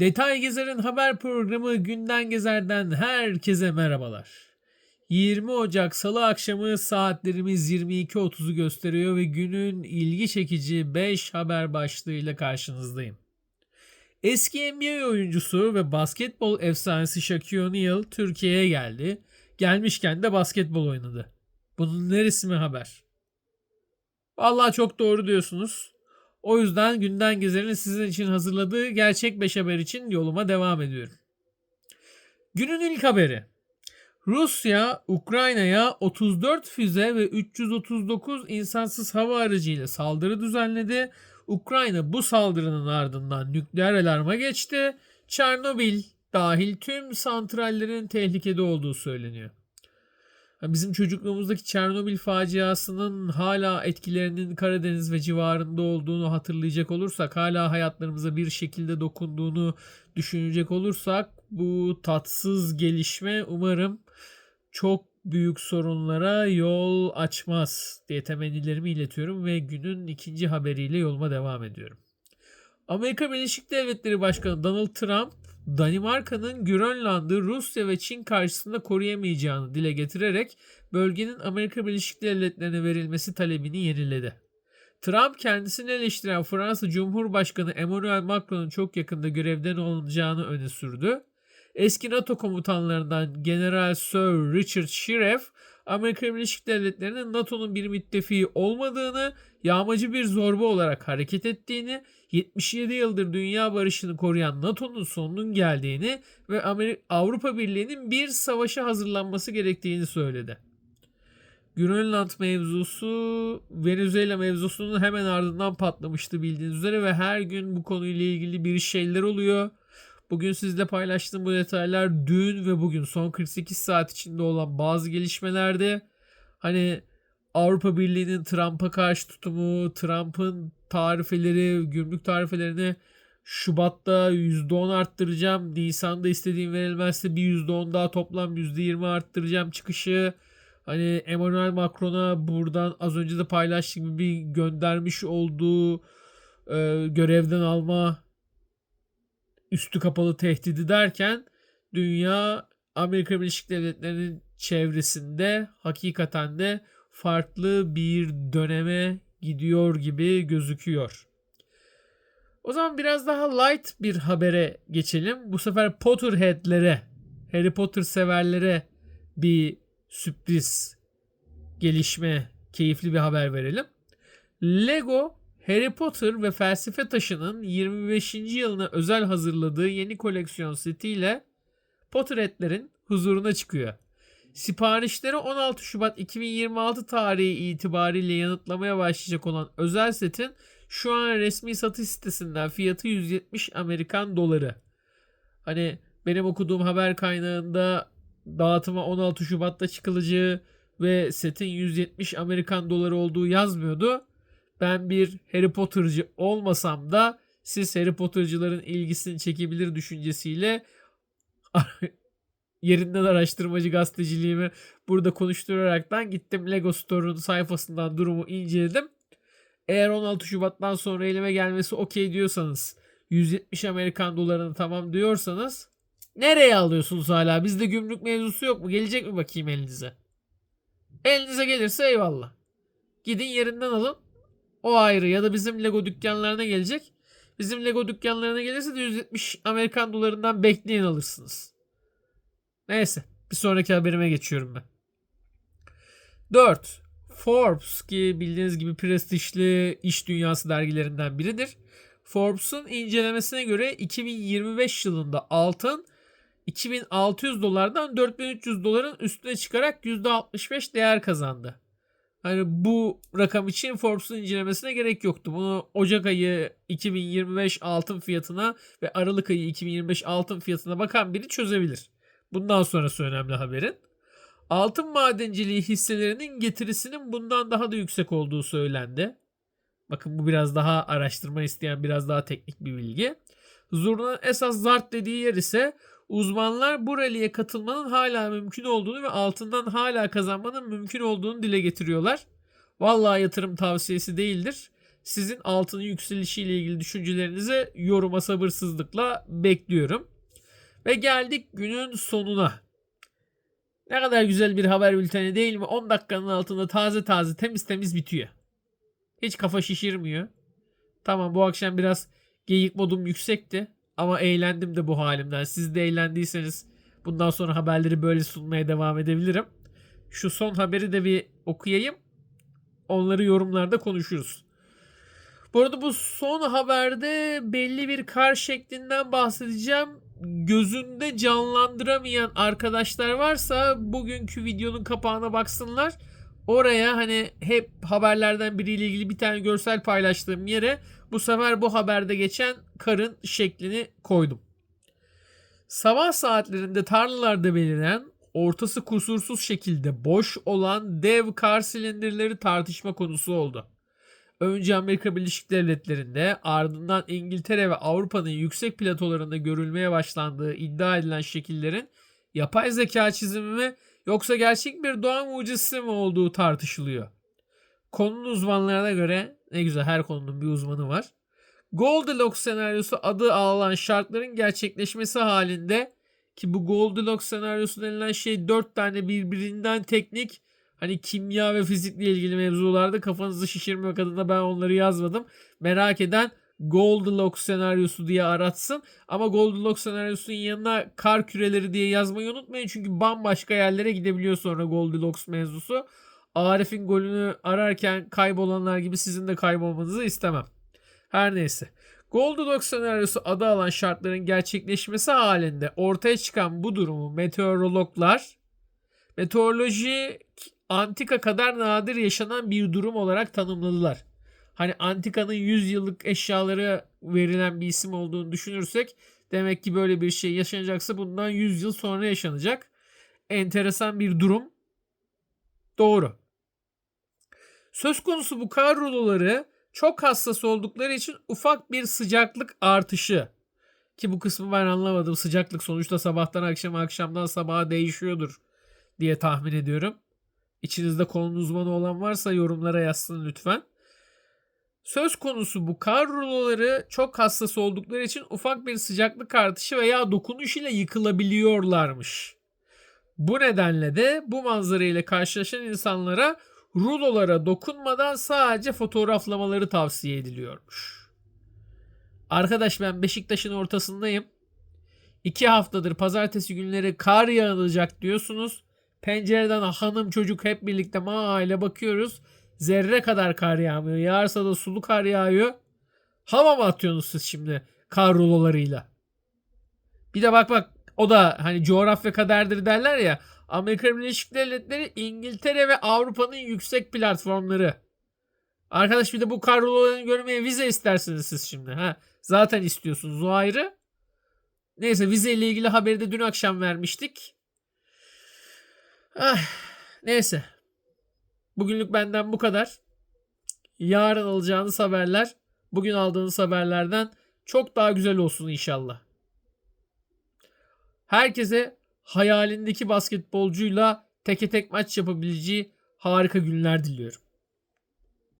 Detay Gezer'in haber programı Günden Gezer'den herkese merhabalar. 20 Ocak Salı akşamı saatlerimiz 22.30'u gösteriyor ve günün ilgi çekici 5 haber başlığıyla karşınızdayım. Eski NBA oyuncusu ve basketbol efsanesi Shaquille O'Neal Türkiye'ye geldi. Gelmişken de basketbol oynadı. Bunun neresi mi haber? Vallahi çok doğru diyorsunuz. O yüzden günden gezerini sizin için hazırladığı gerçek 5 haber için yoluma devam ediyorum. Günün ilk haberi. Rusya Ukrayna'ya 34 füze ve 339 insansız hava aracıyla saldırı düzenledi. Ukrayna bu saldırının ardından nükleer alarma geçti. Çernobil dahil tüm santrallerin tehlikede olduğu söyleniyor. Bizim çocukluğumuzdaki Çernobil faciasının hala etkilerinin Karadeniz ve civarında olduğunu hatırlayacak olursak, hala hayatlarımıza bir şekilde dokunduğunu düşünecek olursak bu tatsız gelişme umarım çok büyük sorunlara yol açmaz diye temennilerimi iletiyorum ve günün ikinci haberiyle yoluma devam ediyorum. Amerika Birleşik Devletleri Başkanı Donald Trump Danimarka'nın Grönland'ı Rusya ve Çin karşısında koruyamayacağını dile getirerek bölgenin Amerika Birleşik Devletleri'ne verilmesi talebini yeniledi. Trump kendisini eleştiren Fransa Cumhurbaşkanı Emmanuel Macron'un çok yakında görevden alınacağını öne sürdü. Eski NATO komutanlarından General Sir Richard Shiref, Amerika Birleşik Devletleri'nin NATO'nun bir müttefiği olmadığını, yağmacı bir zorba olarak hareket ettiğini, 77 yıldır dünya barışını koruyan NATO'nun sonunun geldiğini ve Amerika, Avrupa Birliği'nin bir savaşa hazırlanması gerektiğini söyledi. Grönland mevzusu Venezuela mevzusunun hemen ardından patlamıştı bildiğiniz üzere ve her gün bu konuyla ilgili bir şeyler oluyor. Bugün sizle paylaştığım bu detaylar dün ve bugün son 48 saat içinde olan bazı gelişmelerde hani Avrupa Birliği'nin Trump'a karşı tutumu, Trump'ın tarifeleri, gümrük tarifelerini Şubat'ta %10 arttıracağım. Nisan'da istediğim verilmezse bir %10 daha toplam %20 arttıracağım çıkışı. Hani Emmanuel Macron'a buradan az önce de paylaştığım gibi göndermiş olduğu e, görevden alma üstü kapalı tehdidi derken dünya Amerika Birleşik Devletleri'nin çevresinde hakikaten de farklı bir döneme gidiyor gibi gözüküyor. O zaman biraz daha light bir habere geçelim. Bu sefer Potterhead'lere, Harry Potter severlere bir sürpriz gelişme, keyifli bir haber verelim. Lego Harry Potter ve Felsefe Taşı'nın 25. yılına özel hazırladığı yeni koleksiyon setiyle Potterhead'lerin huzuruna çıkıyor. Siparişleri 16 Şubat 2026 tarihi itibariyle yanıtlamaya başlayacak olan özel setin şu an resmi satış sitesinden fiyatı 170 Amerikan doları. Hani benim okuduğum haber kaynağında dağıtıma 16 Şubat'ta çıkılacağı ve setin 170 Amerikan doları olduğu yazmıyordu. Ben bir Harry Potter'cı olmasam da siz Harry Potter'cıların ilgisini çekebilir düşüncesiyle yerinden araştırmacı gazeteciliğimi burada konuşturaraktan gittim Lego Store'un sayfasından durumu inceledim. Eğer 16 Şubat'tan sonra elime gelmesi okey diyorsanız 170 Amerikan dolarını tamam diyorsanız nereye alıyorsunuz hala? Bizde gümrük mevzusu yok mu? Gelecek mi bakayım elinize? Elinize gelirse eyvallah. Gidin yerinden alın. O ayrı ya da bizim Lego dükkanlarına gelecek. Bizim Lego dükkanlarına gelirse de 170 Amerikan dolarından bekleyin alırsınız. Neyse bir sonraki haberime geçiyorum ben. 4. Forbes ki bildiğiniz gibi prestijli iş dünyası dergilerinden biridir. Forbes'un incelemesine göre 2025 yılında altın 2600 dolardan 4300 doların üstüne çıkarak %65 değer kazandı. Hani bu rakam için Forbes'un incelemesine gerek yoktu. Bunu Ocak ayı 2025 altın fiyatına ve Aralık ayı 2025 altın fiyatına bakan biri çözebilir. Bundan sonrası önemli haberin. Altın madenciliği hisselerinin getirisinin bundan daha da yüksek olduğu söylendi. Bakın bu biraz daha araştırma isteyen biraz daha teknik bir bilgi. Zurna'nın esas zart dediği yer ise uzmanlar bu rally'e katılmanın hala mümkün olduğunu ve altından hala kazanmanın mümkün olduğunu dile getiriyorlar. Vallahi yatırım tavsiyesi değildir. Sizin altının yükselişiyle ilgili düşüncelerinizi yoruma sabırsızlıkla bekliyorum. Ve geldik günün sonuna. Ne kadar güzel bir haber bülteni değil mi? 10 dakikanın altında taze taze temiz temiz bitiyor. Hiç kafa şişirmiyor. Tamam bu akşam biraz geyik modum yüksekti. Ama eğlendim de bu halimden. Siz de eğlendiyseniz bundan sonra haberleri böyle sunmaya devam edebilirim. Şu son haberi de bir okuyayım. Onları yorumlarda konuşuruz. Bu arada bu son haberde belli bir kar şeklinden bahsedeceğim. Gözünde canlandıramayan arkadaşlar varsa bugünkü videonun kapağına baksınlar. Oraya hani hep haberlerden biriyle ilgili bir tane görsel paylaştığım yere bu sefer bu haberde geçen karın şeklini koydum. Sabah saatlerinde tarlalarda beliren ortası kusursuz şekilde boş olan dev kar silindirleri tartışma konusu oldu. Önce Amerika Birleşik Devletleri'nde ardından İngiltere ve Avrupa'nın yüksek platolarında görülmeye başlandığı iddia edilen şekillerin yapay zeka çizimi mi yoksa gerçek bir doğa mucizesi mi olduğu tartışılıyor. Konunun uzmanlarına göre ne güzel her konunun bir uzmanı var. Goldilocks senaryosu adı alınan şartların gerçekleşmesi halinde ki bu Goldilocks senaryosu denilen şey dört tane birbirinden teknik hani kimya ve fizikle ilgili mevzularda kafanızı şişirmek adına ben onları yazmadım. Merak eden Goldilocks senaryosu diye aratsın. Ama Goldilocks senaryosunun yanına kar küreleri diye yazmayı unutmayın. Çünkü bambaşka yerlere gidebiliyor sonra Goldilocks mevzusu. Arif'in golünü ararken kaybolanlar gibi sizin de kaybolmanızı istemem. Her neyse. Goldilocks senaryosu adı alan şartların gerçekleşmesi halinde ortaya çıkan bu durumu meteorologlar meteoroloji antika kadar nadir yaşanan bir durum olarak tanımladılar. Hani antikanın 100 yıllık eşyaları verilen bir isim olduğunu düşünürsek demek ki böyle bir şey yaşanacaksa bundan 100 yıl sonra yaşanacak. Enteresan bir durum. Doğru. Söz konusu bu kar ruloları çok hassas oldukları için ufak bir sıcaklık artışı ki bu kısmı ben anlamadım. Sıcaklık sonuçta sabahtan akşama akşamdan sabaha değişiyordur diye tahmin ediyorum. İçinizde konunun uzmanı olan varsa yorumlara yazsın lütfen. Söz konusu bu kar ruloları çok hassas oldukları için ufak bir sıcaklık artışı veya dokunuş ile yıkılabiliyorlarmış. Bu nedenle de bu manzara ile karşılaşan insanlara rulolara dokunmadan sadece fotoğraflamaları tavsiye ediliyormuş. Arkadaş ben Beşiktaş'ın ortasındayım. İki haftadır pazartesi günleri kar yağılacak diyorsunuz. Pencereden hanım çocuk hep birlikte mahalle bakıyoruz. Zerre kadar kar yağmıyor. Yağarsa da sulu kar yağıyor. Hava mı atıyorsunuz siz şimdi kar rulolarıyla? Bir de bak bak o da hani coğrafya kaderdir derler ya. Amerika Birleşik Devletleri, İngiltere ve Avrupa'nın yüksek platformları. Arkadaş bir de bu kar rulolarını görmeye vize istersiniz siz şimdi. Ha, zaten istiyorsunuz o ayrı. Neyse vize ile ilgili haberi de dün akşam vermiştik. Ah, neyse. Bugünlük benden bu kadar. Yarın alacağınız haberler bugün aldığınız haberlerden çok daha güzel olsun inşallah. Herkese hayalindeki basketbolcuyla teke tek maç yapabileceği harika günler diliyorum.